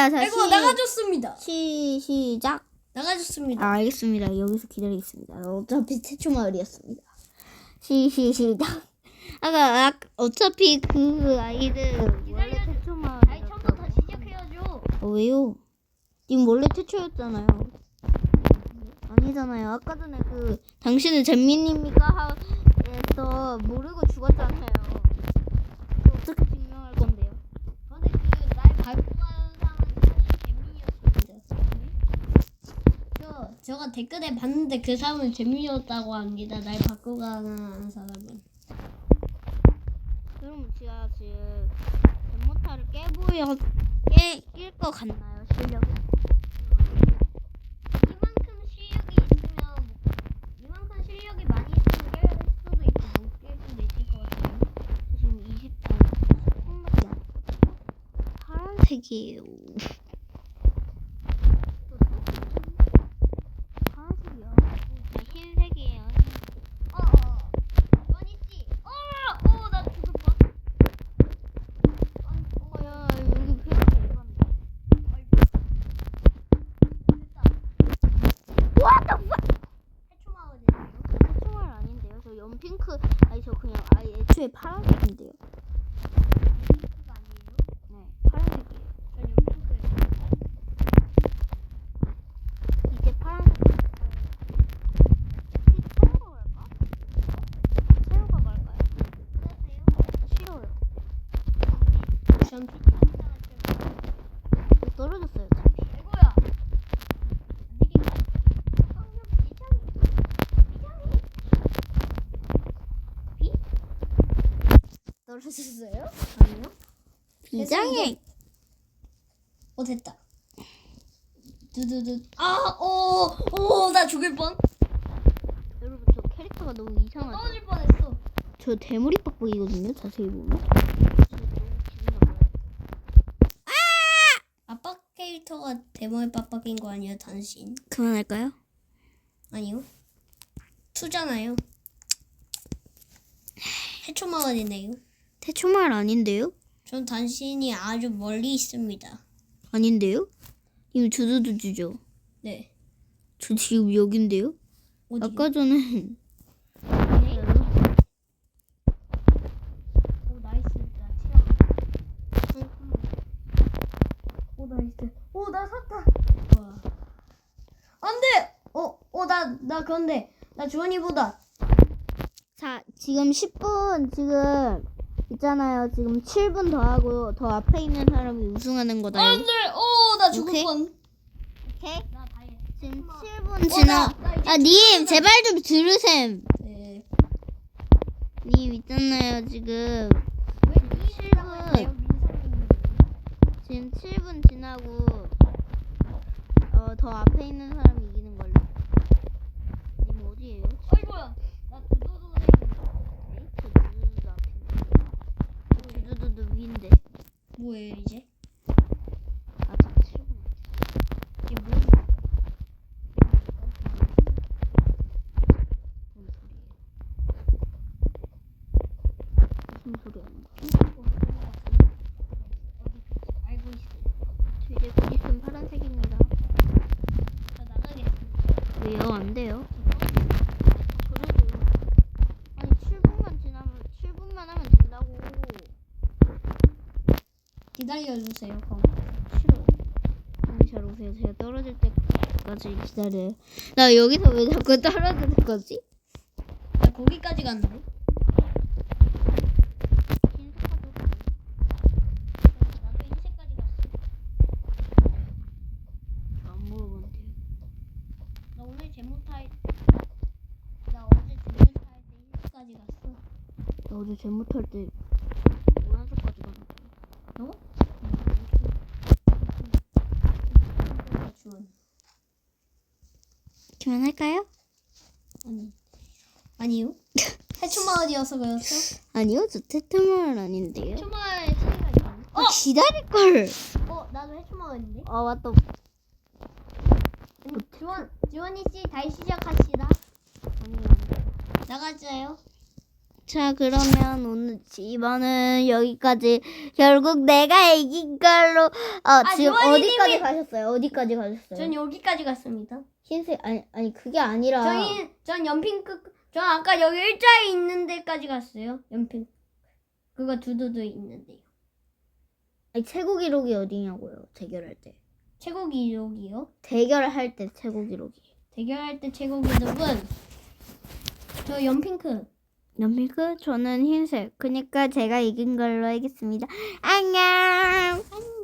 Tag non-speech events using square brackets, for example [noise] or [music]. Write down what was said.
아이고 시, 나가줬습니다. 시, 시작. 나가줬습니다. 아, 알겠습니다. 여기서 기다리겠습니다. 어차피 태초 마을이었습니다. 시, 시, 시작. 아까, 아, 어차피 그 아이들 원래 태초 마을. 아니 처음부터 다시 시작해야죠. 어, 왜요? 님 원래 태초였잖아요. 아니잖아요. 아까 전에 그 당신은 잼민입니까? 하 에서 모르고 죽었잖아요. 그거 어떻게 증명할 건데요? 근데 그날 밟고 가는 사람은 사실 재민이었습니다. 저 제가 댓글에 봤는데 그 사람은 재민이었다고 합니다. 날 밟고 가는 사람은. 그럼 제가 지금 덴모타를 깨보여 깨낄것 같나요? 실력이? 이만큼 실력이 있으면 이만큼 실력이 많이 있으면 깰 수도 있고 못깰 수도 있을 것 같아요. 지금 20분 10분밖에 안 파란색이에요. 저 흰색이에요. 어, 어. 원희 씨. 어, 어, 나 죽을 뻔. 어, 야, 여기 페이지 일반데. 됐다. What the fuck? 해초마을이네요. 정말 아닌데요. 저 연핑크, 아니 저 그냥 아예 애초에 파란색인데요. 핑크가 아니에요. 네, 파란색이에요. 전. 이제 파란색. 새우가 갈까? 새우가 갈까요? 싫어요. 전 좀. 떨어졌어요. 어차피. 아이고야. 안 되겠다. 성령 비장이. 비장이. 비? 떨어졌어요? 아니요. 비장해. 어 됐다. 두두두. 아, 오, 오, 나 죽을 뻔. 여러분 저 캐릭터가 너무 이상하죠? 떨어질 뻔했어. 저 대머리 빡빡이거든요. 자세히 보면. 아빠 캐릭터가 대머리 빡빡인 거 아니에요, 당신? 그만할까요? 아니요. 투잖아요. 해초마을이네요. 태초말 아닌데요? 전 당신이 아주 멀리 있습니다. 아닌데요? 님 주두두 주죠. 네. 저 지금 여긴데요? 어디? 아까 전에 네? [laughs] 오 나이스 나 치아. 오 나이스. 오 나 샀다. 와. 안돼. 어어나 나 그런데 나 주원이보다. 자 지금 10분 지금 있잖아요. 지금 7분 더 하고 더 앞에 있는 사람이 우승하는 거다. 안돼. 오 나 죽을 오케이. 뻔. 오케이. 나. 지금 어, 7분 지나. 나, 나 이제 아님 제발 좀 들으셈. 네. 님 있잖아요 지금. 지금 7분 지나고 어 더 앞에 있는 사람이 이기는 걸로. 님 어디에요? 어이구야. 나 두두두네. 네? 저 주두두 앞인데. 주두두 위인데. 뭐예요 이제? 아직 7분. 이게 뭐? 뭔 소리예요? 무슨 소리 하는 거야? 알고 있어. 뒤에 곧 있으면 파란색입니다. 나 나가겠습니다. 왜요? 안 돼요? 그래도 아니 7분만 지나면 7분만 하면 된다고. 기다려주세요. 그럼. 싫어. 아니 잘 오세요. 제가 떨어질 때까지 기다려요. 나 여기서 왜 자꾸 떨어지는 거지? 나 거기까지 갔는데. 어제 제모타일 때 못할 노란색까지 갔는데. 너? 주원. 그만할까요? 아니. 아니요. [laughs] 해초마을이어서 그렇죠? 아니요, 저 테트마을 아닌데요. 해초마을에 차이가 있나? 어, 기다릴 걸. 어, 나도 해초마을인데. 아 맞다. 주원, 주원이 씨 다시 시작합시다. 아니요. 나가자요. 자 그러면 오늘 이번은 여기까지 결국 내가 이긴 걸로 어 지금 주원이님이- 어디까지 가셨어요? 어디까지 가셨어요? 전 여기까지 갔습니다. 흰색 아니 아니 그게 아니라 저희 전 연핑크 전 아까 여기 일자에 있는 데까지 갔어요. 연핑 그거 두두두 있는데요. 아니 최고 기록이 어디냐고요? 대결할 때 최고 기록이요. 대결할 때 최고 기록이 대결할 때 최고 기록은 저 연핑크. 연필크 저는 흰색. 그니까 제가 이긴 걸로 하겠습니다. 안녕! 안녕.